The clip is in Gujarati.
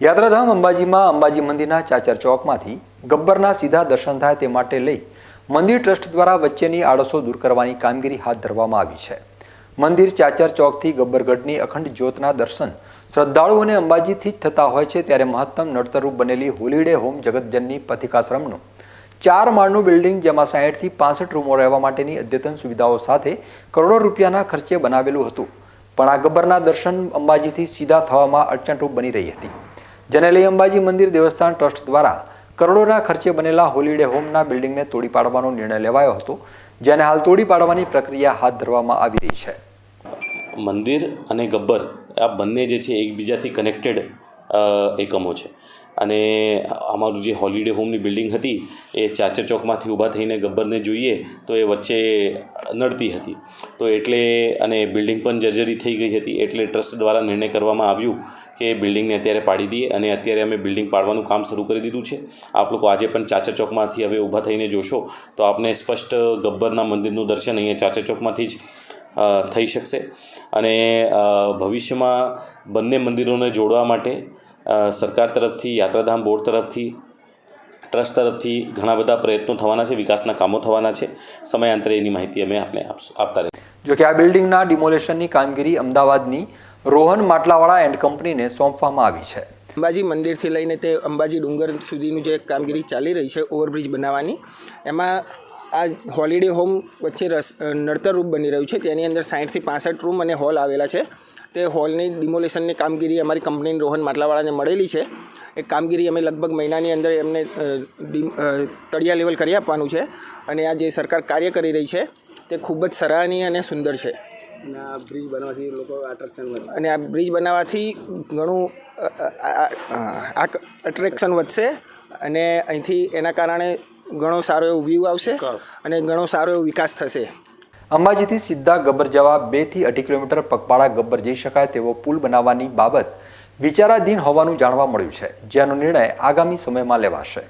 યાત્રાધામ અંબાજીમાં અંબાજી મંદિરના ચાચર ચોકમાંથી ગબ્બરના સીધા દર્શન થાય તે માટે લઈ મંદિર ટ્રસ્ટ દ્વારા વચ્ચેની આડસો દૂર કરવાની કામગીરી હાથ ધરવામાં આવી છે. મંદિર ચાચર ચોકથી ગબ્બરગઢની અખંડ જ્યોતના દર્શન શ્રદ્ધાળુઓને અંબાજીથી જ થતા હોય છે ત્યારે મહત્તમ નડતરરૂપ બનેલી હોલીડે હોમ જગતજનની પથિકાશ્રમનું ચાર માળનું બિલ્ડિંગ જેમાં સાહીઠથી પાસઠ રૂમો રહેવા માટેની અદ્યતન સુવિધાઓ સાથે કરોડો રૂપિયાના ખર્ચે બનાવેલું હતું. પણ આ ગબ્બરના દર્શન અંબાજીથી સીધા થવામાં અડચણરૂપ બની રહી હતી. જેને લઈ અંબાજી મંદિર દેવસ્થાન ટ્રસ્ટ દ્વારા કરોડોના ખર્ચે બનેલા હોલિડે હોમના બિલ્ડિંગને તોડી પાડવાનો નિર્ણય લેવાયો હતો, જેને હાલ તોડી પાડવાની પ્રક્રિયા હાથ ધરવામાં આવી રહી છે. મંદિર અને ગબ્બર આ બંને જે છે, એકબીજાથી કનેક્ટેડ એકમો છે. અને અમારું જે હોલિડે હોમની બિલ્ડિંગ હતી, એ ચાચર ચોકમાંથી ઊભા થઈને ગબ્બરને જોઈએ, તો એ વચ્ચે નડતી હતી. તો એટલે, અને બિલ્ડિંગ પણ જર્જરી થઈ ગઈ હતી, એટલે ટ્રસ્ટ દ્વારા નિર્ણય કરવામાં આવ્યું કે બિલ્ડિંગને અત્યારે પાડી દઈએ, અને અત્યારે અમે બિલ્ડિંગ પાડવાનું કામ શરૂ કરી દીધું છે. આપ લોકો આજે પણ ચાચર ચોકમાંથી હવે ઊભા થઈને જોશો, તો આપને સ્પષ્ટ ગબ્બરના મંદિરનું દર્શન અહીંયા ચાચર ચોકમાંથી જ થઈ શકશે. અને ભવિષ્યમાં બંને મંદિરોને જોડવા માટે સરકાર તરફથી યાત્રાધામ બોર્ડ તરફથી ટ્રસ્ટ તરફથી ઘણા બધા પ્રયત્નો થવાના છે વિકાસના કામો થવાના છે. સમયાંતરે એની માહિતી અમે આપને આપશું આપતા રહીશું. જોકે આ બિલ્ડિંગના ડિમોલેશનની કામગીરી અમદાવાદની રોહન માટલાવાળા એન્ડ કંપનીને સોંપવામાં આવી છે. અંબાજી મંદિરથી લઈને તે અંબાજી ડુંગર સુધીનું જે કામગીરી ચાલી રહી છે ઓવરબ્રિજ બનાવવાની એમાં આ હોલિડે હોમ વચ્ચે રસ નડતરરૂપ બની રહ્યું છે તેની અંદર સાઠથી પાસઠ રૂમ અને હોલ આવેલા છે તે હોલની ડિમોલેશનની કામગીરી અમારી કંપનીની રોહન માટલાવાળાને મળેલી છે એ કામગીરી અમે લગભગ મહિનાની અંદર એમને તળિયા લેવલ કરી આપવાનું છે અને આ જે સરકાર કાર્ય કરી રહી છે તે ખૂબ જ સરાહનીય અને સુંદર છે બ્રિજ બનાવવાથી લોકો આકર્ષણ વધશે અને આ બ્રિજ બનાવવાથી ઘણું અટ્રેક્શન વધશે અને અહીંથી એના કારણે ઘણો સારો એવો વ્યૂ આવશે અને ઘણો સારો એવો વિકાસ થશે. અંબાજીથી સીધા ગબ્બર જવા બેથી અઢી કિલોમીટર પગપાળા ગબ્બર જઈ શકાય તેવો પુલ બનાવવાની બાબત વિચારાધીન હોવાનું જાણવા મળ્યું છે જેનો નિર્ણય આગામી સમયમાં લેવાશે.